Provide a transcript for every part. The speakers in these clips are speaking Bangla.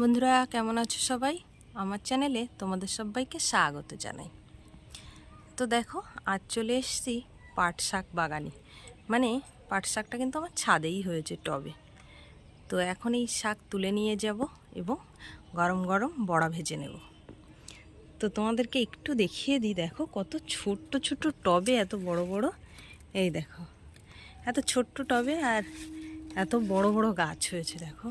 বন্ধুরা, কেমন আছো সবাই? আমার চ্যানেলে তোমাদের সবাইকে স্বাগত জানাই। তো দেখো, আজ চলে এসছি পাট শাক বাগানে। মানে পাট শাকটা কিন্তু আমার ছাদেই হয়েছে টবে। তো এখন এই শাক তুলে নিয়ে যাব এবং গরম গরম বড়া ভেজে নেব। তো তোমাদেরকে একটু দেখিয়ে দিই, দেখো কত ছোট্ট ছোট্ট টবে এত বড় বড়। এই দেখো, এত ছোট্ট টবে আর এত বড় বড় গাছ হয়েছে, দেখো।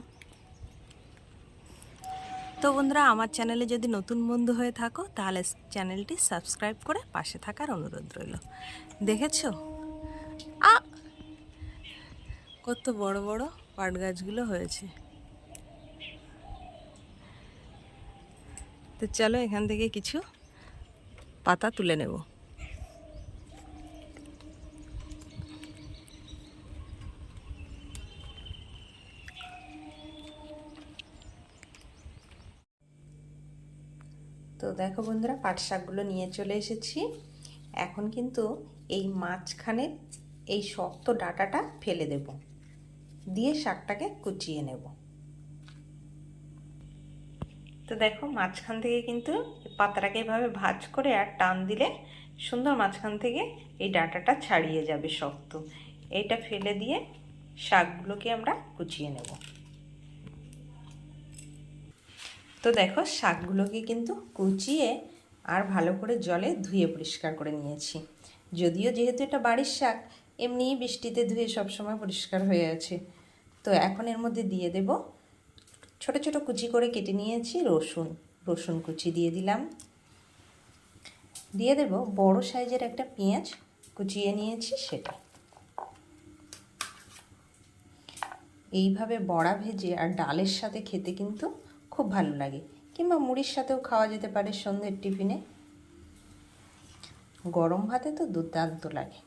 তো বন্ধুরা, আমার চ্যানেলে যদি নতুন বন্ধু হয়ে থাকো, তাহলে চ্যানেলটি সাবস্ক্রাইব করে পাশে থাকার অনুরোধ রইল। দেখেছ? আ! কত বড় বড় পাট গাছগুলো হয়েছে। তো চলো এখান থেকে কিছু পাতা তুলে নেব। তো দেখো বন্ধুরা পাট শাকগুলো নিয়ে চলে এসেছি। এখন কিন্তু এই মাঝখানে এই শক্ত ডাটাটা ফেলে দেব। দিয়ে শাকটাকে কুচিয়ে নেব। তো দেখো, মাঝখান থেকে কিন্তু পাতাটাকে এভাবে ভাজ করে আর টান দিলে সুন্দর মাঝখান থেকে এই ডাটাটা ছাড়িয়ে যাবে শক্ত। এইটা ফেলে দিয়ে শাকগুলোকে আমরা কুচিয়ে নেব। তো দেখো, শাকগুলোকে কিন্তু কুচিয়ে আর ভালো করে জলে ধুয়ে পরিষ্কার করে নিয়েছি। যদিও যেহেতু এটা বাড়ির শাক, এমনিই বৃষ্টিতে ধুয়ে সবসময় পরিষ্কার হয়ে আছে। তো এখন এর মধ্যে দিয়ে দেব ছোট ছোট কুচি করে কেটে নিয়েছি রসুন। রসুন কুচি দিয়ে দিলাম। দিয়ে দেব বড় সাইজের একটা পেঁয়াজ, কুচিয়ে নিয়েছি সেটা। এইভাবে বড়া ভেজে আর ডালের সাথে খেতে কিন্তু খুব ভালো লাগে। কিংবা মুড়ির সাথেও খাওয়া যেতে পারে সন্ধ্যের টিফিনে। গরম ভাতে তো দুর্দান্ত লাগে।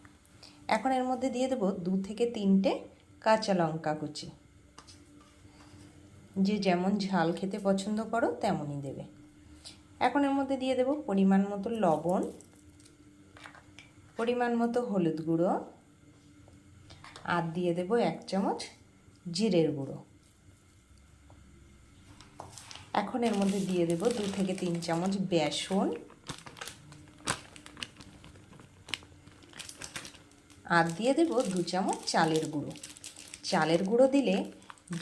এখন এর মধ্যে দিয়ে দেবো দু থেকে তিনটে কাঁচা লঙ্কা কুচি। যে যেমন ঝাল খেতে পছন্দ করো, তেমনই দেবে। এখন এর মধ্যে দিয়ে দেব পরিমাণ মতো লবণ, পরিমাণ মতো হলুদ গুঁড়ো, আর দিয়ে দেব এক চামচ জিরের গুঁড়ো। এখন এর মধ্যে দিয়ে দেব দু থেকে তিন চামচ বেসন। আর দিয়ে দেব দু চামচ চালের গুঁড়ো। চালের গুঁড়ো দিলে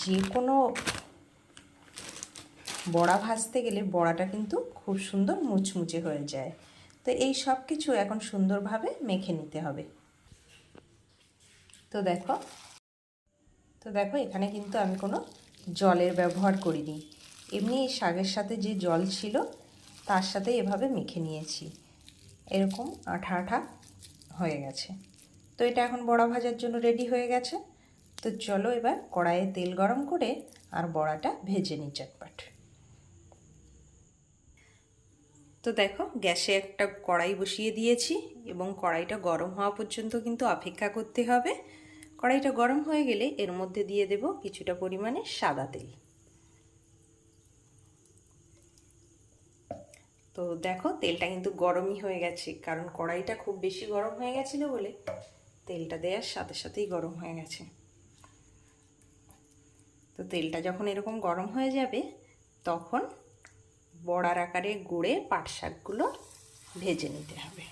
যে কোনো বড়া ভাজতে গেলে বড়াটা কিন্তু খুব সুন্দর মুচমুচে হয়ে যায়। তো এই সব কিছু এখন সুন্দরভাবে মেখে নিতে হবে। তো দেখো তো দেখো এখানে কিন্তু আমি কোনো জলের ব্যবহার করিনি। এমনি শাকের সাথে যে জল ছিল, তার সাথে এভাবে মেখে নিয়েছি। এরকম আঠা আঠা হয়ে গেছে। তো এটা এখন বড়া ভাজার জন্য রেডি হয়ে গেছে। তো চলো এবার কড়াইয়ে তেল গরম করে আর বড়াটা ভেজে নিই চটপট। তো দেখো, গ্যাসে একটা কড়াই বসিয়ে দিয়েছি এবং কড়াইটা গরম হওয়া পর্যন্ত কিন্তু অপেক্ষা করতে হবে। কড়াইটা গরম হয়ে গেলে এর মধ্যে দিয়ে দেব কিছুটা পরিমাণে সাদা তেল। তো দেখো, তেলটা কিন্তু গরমই হয়ে গেছে। কারণ কড়াইটা খুব বেশি গরম হয়ে গেছিল বলে তেলটা দেওয়ার সাথে সাথেই গরম হয়ে গেছে। তো তেলটা যখন এরকম গরম হয়ে যাবে, তখন বড়ার আকারে গুড়ে পাট শাকগুলো ভেজে নিতে হবে।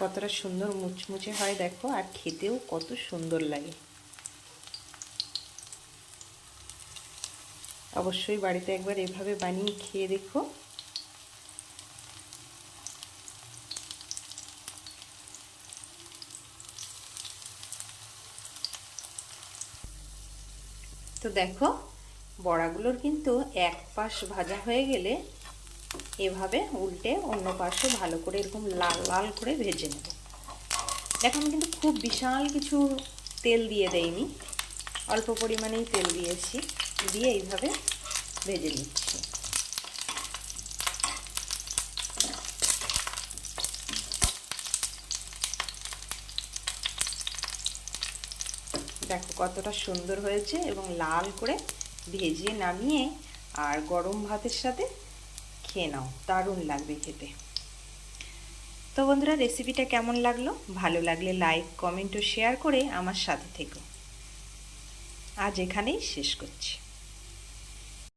কতটা সুন্দর মুচমুচে হয় দেখো, আর খেতেও কত সুন্দর লাগে। অবশ্যই বাড়িতে একবার এভাবে বানিয়ে খেয়ে দেখো। তো দেখো, বড়াগুলোর কিন্তু এক পাশ ভাজা হয়ে গেলে এভাবে উল্টে অন্য পাশে ভালো করে এরকম লাল লাল করে ভেজে নেব। দেখো আমি কিন্তু খুব বিশাল কিছু তেল দিয়ে দেইনি। অল্প পরিমাণেই তেল দিয়েছি। দিয়ে এইভাবে ভেজে নিচ্ছি। দেখো কতটা সুন্দর হয়েছে এবং লাল করে ভেজে নামিয়ে আর গরম ভাতের সাথে খেয়ে নাও, দারুণ লাগবে খেতে। তো বন্ধুরা রেসিপিটা কেমন লাগল? ভালো লাগলে লাইক কমেন্ট ও শেয়ার করে আমার সাথে থেকো। আজ এখানেই শেষ করছি।